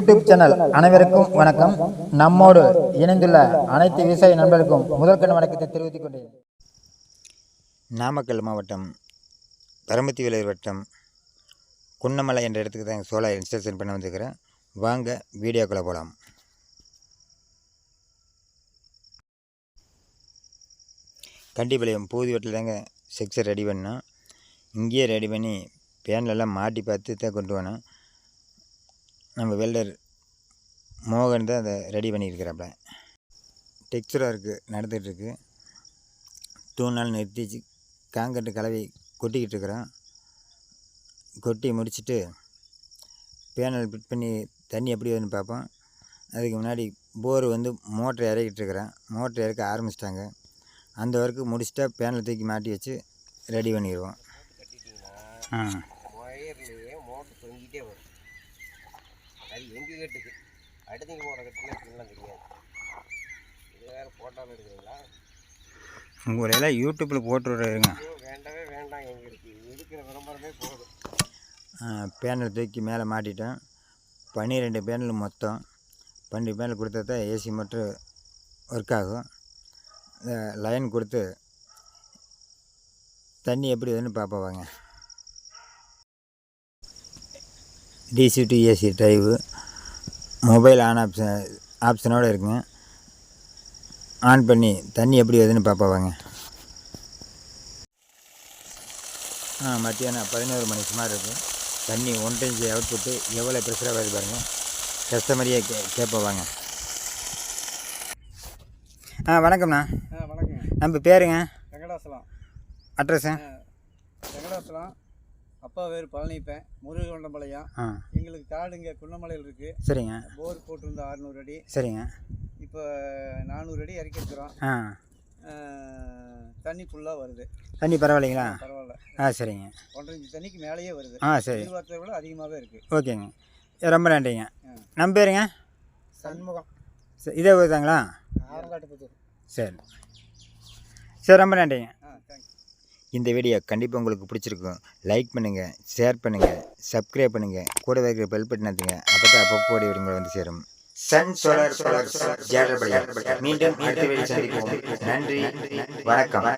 YouTube channel அனைவருக்கும் வணக்கம். நம்மோடு இணைந்துள்ள அனைத்து விவசாய நண்பர்களுக்கும் முதற்கண் வணக்கத்தை தெரிவித்துக் கொண்டேன். நாமக்கல் மாவட்டம் பரமத்தி விலை வட்டம் குன்னமலை என்ற இடத்துக்கு தான் சோலார் இன்ஸ்டாலேஷன் பண்ண வந்திருக்கிறேன். வாங்க வீடியோக்குள்ளே போகலாம் கண்டிப்பாளையம் பூதி வட்டில் தாங்க செக்ஸை ரெடி பண்ணோம். இங்கேயே ரெடி பண்ணி பேன்லெல்லாம் மாட்டி பார்த்து தான் கொண்டு வரணும் நம்ம வெல்டர் மோகன் தான் அதை ரெடி பண்ணியிருக்கிறாப்புல. டெக்ஸ்டராக இருக்குது நடந்துகிட்ருக்கு. டூ நாள் நிறுத்திச்சு காங்கட்டு கலவை கொட்டிக்கிட்டு இருக்கிறோம் கொட்டி முடிச்சுட்டு பேனல் ஃபிட் பண்ணி தண்ணி எப்படி வருதுன்னு பார்ப்போம். அதுக்கு முன்னாடி போர் வந்து மோட்டர் இறக்கிட்டு இருக்கிறேன் மோட்டர் இறக்க ஆரம்பிச்சிட்டாங்க. அந்த ஒர்க்கு முடிச்சுட்டா பேனல் தூக்கி மாட்டி வச்சு ரெடி பண்ணிடுவோம். ஆ. மோட்டர் தொங்கிட்டே வரும். எங்கள் கட்டுக்கு அடுத்தவங்க போட கட்டுலாம் இப்படிலாம் தெரியாது இது வேறு போட்டாலும் எடுக்கிறீங்களா? உங்களை எல்லாம் யூடியூப்பில் போட்டு விடுறேங்க. வேண்டவே வேண்டாம் எங்களுக்கு இருக்கிற விளம்பரமே போதும். பேனல் தூக்கி மேலே மாட்டிட்டேன். பன்னிரெண்டு பேனல் மொத்தம். பன்னெண்டு பேனல் கொடுத்தா தான் ஏசி மட்டும் ஒர்க் ஆகும் லைன் கொடுத்து தண்ணி எப்படி வருதுன்னு பார்ப்போம் வாங்க. DC to AC drive mobile on option ஆப்ஷனோடு இருக்குங்க. ஆன் பண்ணி தண்ணி எப்படி வருதுன்னு பார்ப்போம் வாங்க. ஆ மத்தியானம் பதினோரு மணி சுமார் இருக்கும் தண்ணி ஒன்றரை இன்ச்சு அவுட்புட்டு எவ்வளோ ப்ரெஷராக வருது பாருங்கள் கஸ்டமரியே கே கேட்போம் வாங்க. ஆ வணக்கம்ண்ணா. ஆ வணக்கங்க. நம்ம பேருங்க. வெங்கடாசலம். அட்ரஸு வெங்கடாசலம். அப்பா பேர் பழனிப்பேன் முருகொண்டம்பாளையம் ஆ. எங்களுக்கு காடு இங்கே குன்னமலையில் இருக்குது சரிங்க. போர் போட்டிருந்தோம் அறுநூறு அடி. சரிங்க. இப்போ நானூறு அடி இறக்கிருக்கிறோம் ஆ. தண்ணி ஃபுல்லாக வருது. தண்ணி பரவாயில்லைங்களா? பரவாயில்ல. ஆ சரிங்க. ஒன்றரை இன்ச்சு தண்ணிக்கு மேலேயே வருது. ஆ சரி. எதிர்பார்த்ததை விட அதிகமாகவே இருக்குது ஓகேங்க. ரொம்ப நன்றிங்க. ஆ. நம்ம பேருங்க? சண்முகம். சரி, இதே ஊருதாங்களா? ஆரங்காட்டுப்புத்தூர் சரி. சரி ரொம்ப நன்றிங்க. இந்த வீடியோ கண்டிப்பாக உங்களுக்கு பிடிச்சிருக்கும். லைக் பண்ணுங்கள் ஷேர் பண்ணுங்கள் சப்ஸ்கிரைப் பண்ணுங்கள் கூட வைக்கிற பெல் பட்டன் அழுத்துங்க. அப்போ தான் அப்பப்போ வீடுங்களை வந்து சேரும். சன் சோலார் சோலார் மீண்டும் அடுத்த வீடியோ சந்திப்போம். நன்றி வணக்கம்.